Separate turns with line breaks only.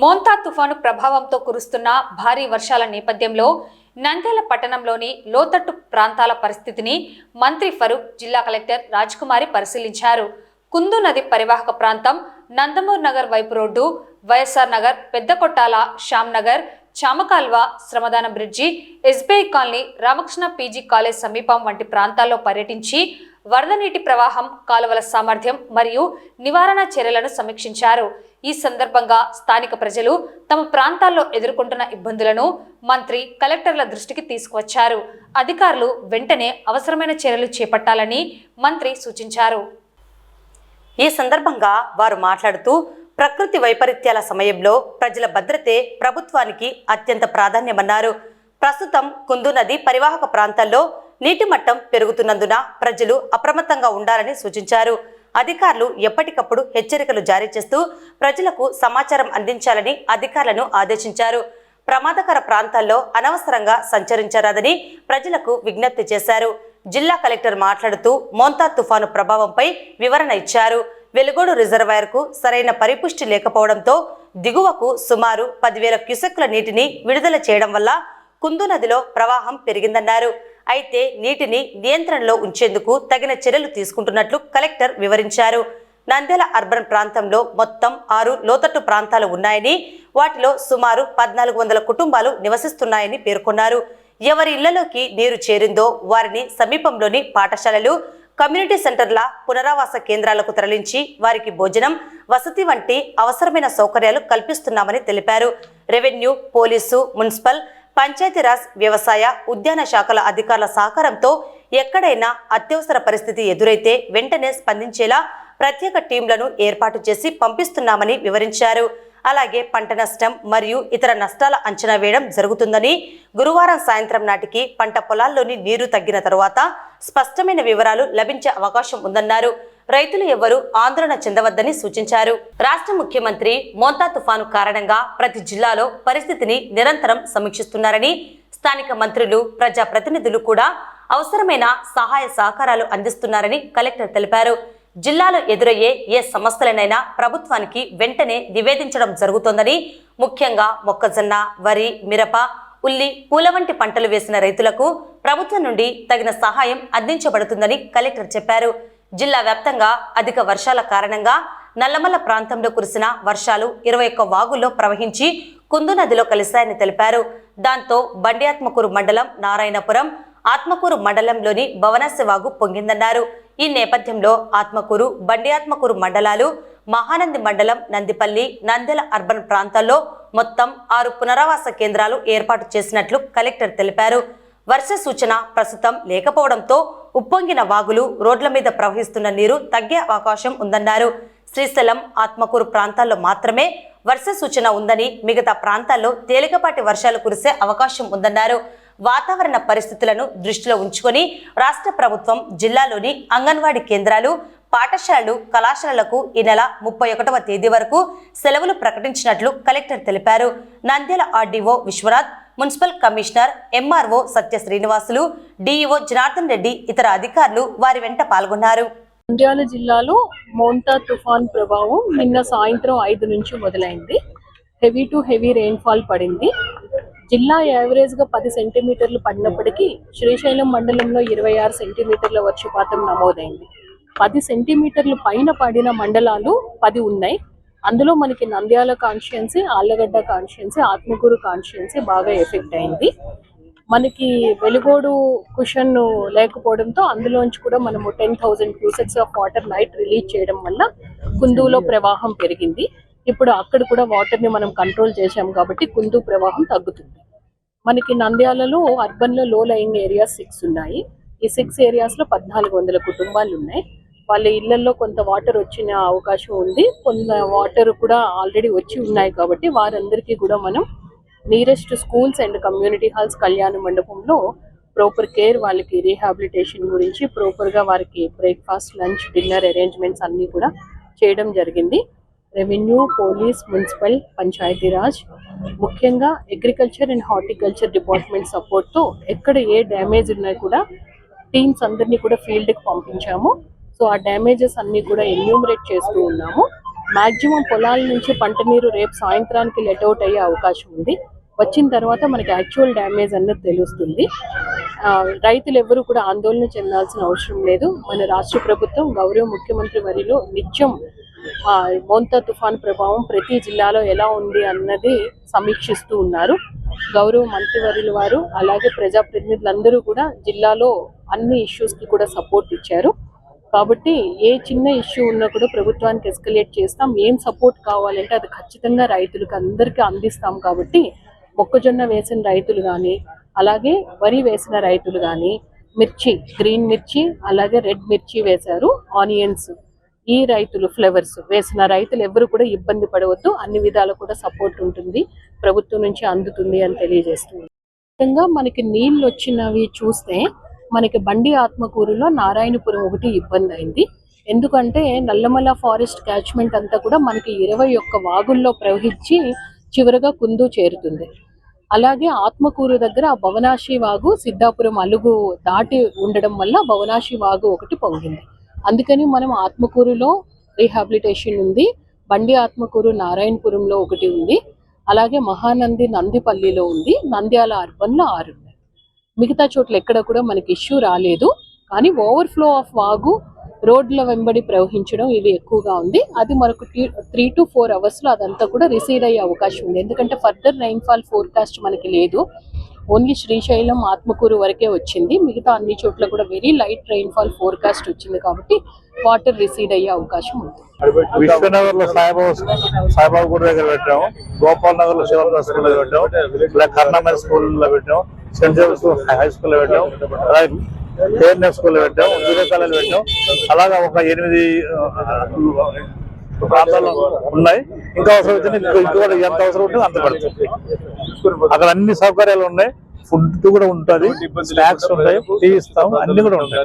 మోంతా తుఫాను ప్రభావంతో కురుస్తున్న భారీ వర్షాల నేపథ్యంలో నంద్యాల పట్టణంలోని లోతట్టు ప్రాంతాల పరిస్థితిని మంత్రి ఫరూక్ జిల్లా కలెక్టర్ రాజ్కుమారి పరిశీలించారు. కుందు నది పరివాహక ప్రాంతం నందమూర్ నగర్ వైపు road YSR Nagar Peddakottala Shyam Nagar Chamakalva శ్రమదాన bridge SBI colony Ramakrishna PG college సమీపం వంటి ప్రాంతాల్లో పర్యటించి వరద నీటి ప్రవాహం కాలువల సామర్థ్యం మరియు నివారణ చర్యలను సమీక్షించారు. ఈ సందర్భంగా స్థానిక ప్రజలు తమ ప్రాంతాల్లో ఎదుర్కొంటున్న ఇబ్బందులను మంత్రి కలెక్టర్ల దృష్టికి తీసుకువచ్చారు. అధికారులు వెంటనే అవసరమైన చర్యలు చేపట్టాలని మంత్రి సూచించారు.
ఈ సందర్భంగా వారు మాట్లాడుతూ ప్రకృతి వైపరీత్యాల సమయంలో ప్రజల భద్రతే ప్రభుత్వానికి అత్యంత ప్రాధాన్యమన్నారు. ప్రస్తుతం కుందు నది పరివాహక ప్రాంతాల్లో నీటి మట్టం పెరుగుతున్నందున ప్రజలు అప్రమత్తంగా ఉండాలని సూచించారు. అధికారులు ఎప్పటికప్పుడు హెచ్చరికలు జారీ చేస్తూ ప్రజలకు సమాచారం అందించాలని అధికారులను ఆదేశించారు. ప్రమాదకర ప్రాంతాల్లో అనవసరంగా సంచరించరాదని ప్రజలకు విజ్ఞప్తి చేశారు. జిల్లా కలెక్టర్ మాట్లాడుతూ మోంతా తుఫాను ప్రభావంపై వివరణ ఇచ్చారు. వెలుగోడు రిజర్వాయర్కు సరైన పరిపుష్టి లేకపోవడంతో దిగువకు సుమారు పదివేల క్యూసెక్కుల నీటిని విడుదల చేయడం వల్ల కుందు నదిలో ప్రవాహం పెరిగిందన్నారు. అయితే నీటిని నియంత్రణలో ఉంచేందుకు తగిన చర్యలు తీసుకుంటున్నట్లు కలెక్టర్ వివరించారు. నంద్యాల అర్బన్ ప్రాంతంలో మొత్తం ఆరు లోతట్టు ప్రాంతాలు ఉన్నాయని వాటిలో సుమారు పద్నాలుగు వందల కుటుంబాలు నివసిస్తున్నాయని పేర్కొన్నారు. ఎవరి ఇళ్ళలోకి నీరు చేరిందో వారిని సమీపంలోని పాఠశాలలు కమ్యూనిటీ సెంటర్ల పునరావాస కేంద్రాలకు తరలించి వారికి భోజనం వసతి వంటి అవసరమైన సౌకర్యాలు కల్పిస్తున్నామని తెలిపారు. రెవెన్యూ పోలీసు మున్సిపల్ పంచాయతీరాజ్ వ్యవసాయ ఉద్యాన శాఖల అధికారుల సహకారంతో ఎక్కడైనా అత్యవసర పరిస్థితి ఎదురైతే వెంటనే స్పందించేలా ప్రత్యేక టీంలను ఏర్పాటు చేసి పంపిస్తున్నామని వివరించారు. అలాగే పంట నష్టం మరియు ఇతర నష్టాల అంచనా వేయడం జరుగుతుందని గురువారం సాయంత్రం నాటికి పంట పొలాల్లోని నీరు తగ్గిన తరువాత స్పష్టమైన వివరాలు లభించే అవకాశం ఉందన్నారు. రైతులు ఎవ్వరూ ఆందోళన చెందవద్దని సూచించారు. రాష్ట్ర ముఖ్యమంత్రి మోంతా తుఫాను కారణంగా ప్రతి జిల్లాలో పరిస్థితిని నిరంతరం సమీక్షిస్తున్నారని స్థానిక మంత్రులు ప్రజాప్రతినిధులు కూడా అవసరమైన సహాయ సహకారాలు అందిస్తున్నారని కలెక్టర్ తెలిపారు. జిల్లాలో ఎదురయ్యే ఏ సమస్యలనైనా ప్రభుత్వానికి వెంటనే నివేదించడం జరుగుతోందని ముఖ్యంగా మొక్కజొన్న వరి మిరప ఉల్లి పూల వంటి పంటలు వేసిన రైతులకు ప్రభుత్వం నుండి తగిన సహాయం అందించబడుతుందని కలెక్టర్ చెప్పారు. జిల్లా వ్యాప్తంగా అధిక వర్షాల కారణంగా నల్లమల్ల ప్రాంతంలో కురిసిన వర్షాలు ఇరవై ఒక్క వాగుల్లో ప్రవహించి కుందు నదిలో కలిశాయని తెలిపారు. దాంతో బండియాత్మకూరు మండలం నారాయణపురం ఆత్మకూరు మండలంలోని భవనాసి వాగు పొంగిందన్నారు. ఈ నేపథ్యంలో ఆత్మకూరు బండియాత్మకూరు మండలాలు మహానంది మండలం నందిపల్లి నందెల అర్బన్ ప్రాంతాల్లో మొత్తం ఆరు పునరావాస కేంద్రాలు ఏర్పాటు చేసినట్లు కలెక్టర్ తెలిపారు. వర్ష సూచన ప్రస్తుతం లేకపోవడంతో ఉప్పొంగిన వాగులు రోడ్ల మీద ప్రవహిస్తున్న నీరు తగ్గే అవకాశం ఉందన్నారు. శ్రీశైలం ఆత్మకూరు ప్రాంతాల్లో మాత్రమే వర్ష సూచన ఉందని మిగతా ప్రాంతాల్లో తేలికపాటి వర్షాలు కురిసే అవకాశం ఉందన్నారు. వాతావరణ పరిస్థితులను దృష్టిలో ఉంచుకొని రాష్ట్ర ప్రభుత్వం జిల్లాలోని అంగన్వాడీ కేంద్రాలు పాఠశాలలు కళాశాలలకు ఈ నెల ముప్పై ఒకటవ తేదీ వరకు సెలవులు ప్రకటించినట్లు కలెక్టర్ తెలిపారు. Nandyal RDO Vishwanath municipal commissioner MRO Satya Srinivasulu DEO Janardhan Reddy ఇతర అధికారులు వారి వెంట పాల్గొన్నారు.
నంద్యాల జిల్లాలో మోంతా తుఫాన్ ప్రభావం నిన్న సాయంత్రం ఐదు నుంచి మొదలైంది. హెవీ టు హెవీ రెయిన్ఫాల్ పడింది. జిల్లా యావరేజ్గా పది సెంటీమీటర్లు పడినప్పటికీ శ్రీశైలం మండలంలో ఇరవై ఆరు సెంటీమీటర్ల వర్షపాతం నమోదైంది. పది సెంటీమీటర్లు పైన పడిన మండలాలు పది ఉన్నాయి. అందులో మనకి Nandyal constituency Allagadda constituency Atmakur constituency బాగా ఎఫెక్ట్ అయింది. మనకి వెలుగోడు కుషన్ లేకపోవడంతో అందులోంచి కూడా మనము ten thousand cusecs of water night release చేయడం వల్ల కుందులో ప్రవాహం పెరిగింది. ఇప్పుడు అక్కడ కూడా వాటర్ని మనం కంట్రోల్ చేశాం కాబట్టి కుందు ప్రవాహం తగ్గుతుంది. మనకి నంద్యాలలో అర్బన్లో లయింగ్ ఏరియాస్ సిక్స్ ఉన్నాయి. ఈ సిక్స్ ఏరియాస్లో పద్నాలుగు వందల కుటుంబాలు ఉన్నాయి. వాళ్ళ ఇళ్ళలో కొంత వాటర్ వచ్చిన అవకాశం ఉంది. కొంత వాటర్ కూడా ఆల్రెడీ వచ్చి ఉన్నాయి కాబట్టి వారందరికీ కూడా మనం nearest schools and community halls కళ్యాణ మండపంలో ప్రాపర్ కేర్ వాళ్ళకి రీహాబిలిటేషన్ గురించి ప్రాపర్గా వారికి బ్రేక్ఫాస్ట్ లంచ్ డిన్నర్ అరేంజ్మెంట్స్ అన్ని కూడా చేయడం జరిగింది. రెవెన్యూ పోలీస్ మున్సిపల్ పంచాయతీరాజ్ ముఖ్యంగా అగ్రికల్చర్ అండ్ హార్టికల్చర్ డిపార్ట్మెంట్ సపోర్ట్తో ఎక్కడ ఏ డ్యామేజ్ ఉన్నా కూడా టీమ్స్ అందరినీ కూడా ఫీల్డ్కి పంపించాము. సో ఆ డ్యామేజెస్ అన్ని కూడా ఎన్యూమరేట్ చేస్తూ ఉన్నాము. మాక్సిమం పొలాల నుంచి పంట నీరు రేపు సాయంత్రానికి లెట్ అవుట్ అయ్యే అవకాశం ఉంది. వచ్చిన తర్వాత మనకి యాక్చువల్ డ్యామేజ్ అన్నది తెలుస్తుంది. ఆ, రైతులు ఎవరు కూడా ఆందోళన చెందాల్సిన అవసరం లేదు. మన రాష్ట్ర ప్రభుత్వం గౌరవ ముఖ్యమంత్రి వరిలో నిత్యం ఆ, మోంతా తుఫాన్ ప్రభావం ప్రతి జిల్లాలో ఎలా ఉంది అన్నది సమీక్షిస్తూ ఉన్నారు. గౌరవ మంత్రివర్యుల వారు అలాగే ప్రజాప్రతినిధులందరూ కూడా జిల్లాలో అన్ని ఇష్యూస్కి కూడా సపోర్ట్ ఇచ్చారు. కాబట్టి ఏ చిన్న ఇష్యూ ఉన్నా కూడా ప్రభుత్వానికి ఎస్కలేట్ చేస్తాం. ఏం సపోర్ట్ కావాలంటే అది ఖచ్చితంగా రైతులకు అందరికీ అందిస్తాం కాబట్టి మొక్కజొన్న వేసిన రైతులు కానీ అలాగే వరి వేసిన రైతులు కానీ మిర్చి గ్రీన్ మిర్చి అలాగే రెడ్ మిర్చి వేశారు ఆనియన్స్ ఈ రైతులు ఫ్లవర్స్ వేసిన రైతులు ఎవరు కూడా ఇబ్బంది పడవద్దు. అన్ని విధాలు కూడా సపోర్ట్ ఉంటుంది. ప్రభుత్వం నుంచి అందుతుంది అని తెలియజేస్తుంది. ముఖ్యంగా మనకి నీళ్ళు వచ్చినవి చూస్తే మనకి బండి ఆత్మకూరులో నారాయణపురం ఒకటి ఇబ్బంది అయింది. ఎందుకంటే నల్లమల ఫారెస్ట్ క్యాచ్మెంట్ అంతా కూడా మనకి ఇరవై ఒక్క వాగుల్లో ప్రవహించి చివరగా కుందు చేరుతుంది. అలాగే ఆత్మకూరు దగ్గర ఆ భవనాశి వాగు సిద్ధాపురం అలుగు దాటి ఉండడం వల్ల భవనాశి వాగు ఒకటి పొంగింది. అందుకని మనం ఆత్మకూరులో రీహాబిలిటేషన్ ఉంది. బండి ఆత్మకూరు నారాయణపురంలో ఒకటి ఉంది. అలాగే మహానంది నందిపల్లిలో ఉంది. నంద్యాల అర్బన్లో ఆరు మిగతా చోట్ల ఎక్కడ కూడా మనకి ఇష్యూ రాలేదు. కానీ ఓవర్ఫ్లో ఆఫ్ వాగు రోడ్ల వెంబడి ప్రవహించడం ఇది ఎక్కువగా ఉంది. అది మనకు త్రీ టు ఫోర్ అవర్స్లో అదంతా కూడా రిసీడ్ అయ్యే అవకాశం ఉంది. ఎందుకంటే ఫర్దర్ రైన్ఫాల్ ఫోర్కాస్ట్ మనకి లేదు. ఓన్లీ శ్రీశైలం ఆత్మకూరు వరకే వచ్చింది మిగతా అన్ని చోట్ల కూడా వెరీ లైట్ రైన్ఫాల్ ఫోర్కాస్ట్ వచ్చింది కాబట్టి వాటర్ రిసీడ్ అయ్యే అవకాశం ఉంది
విశ్వనగర్లో సాయిబాబా సాయిబాబా గుడి దగ్గర పెట్టాము గోపాల్ నగర్లో శివదాస్ స్కూల్లో పెట్టాము ఇలా స్కూల్లో పెట్టాము సెంట్ జోసెఫ్ హై స్కూల్లో పెట్టాము అలాగే కేఎన్ఎఫ్ స్కూల్లో పెట్టాం జూనియర్ కాలేజ్ పెట్టాం అలాగా ఒక ఎనిమిది ప్రాంతాలు ఉన్నాయి ఇంకా అవసరం ఇంకా ఎంత అవసరం ఉంటే అంత పడుతుంది అక్కడ అన్ని సౌకర్యాలు ఉన్నాయి. ఫుడ్ కూడా ఉంటుంది. స్నాక్స్ ఉంటాయి. టీ ఇస్తాం అన్ని కూడా ఉంటాయి.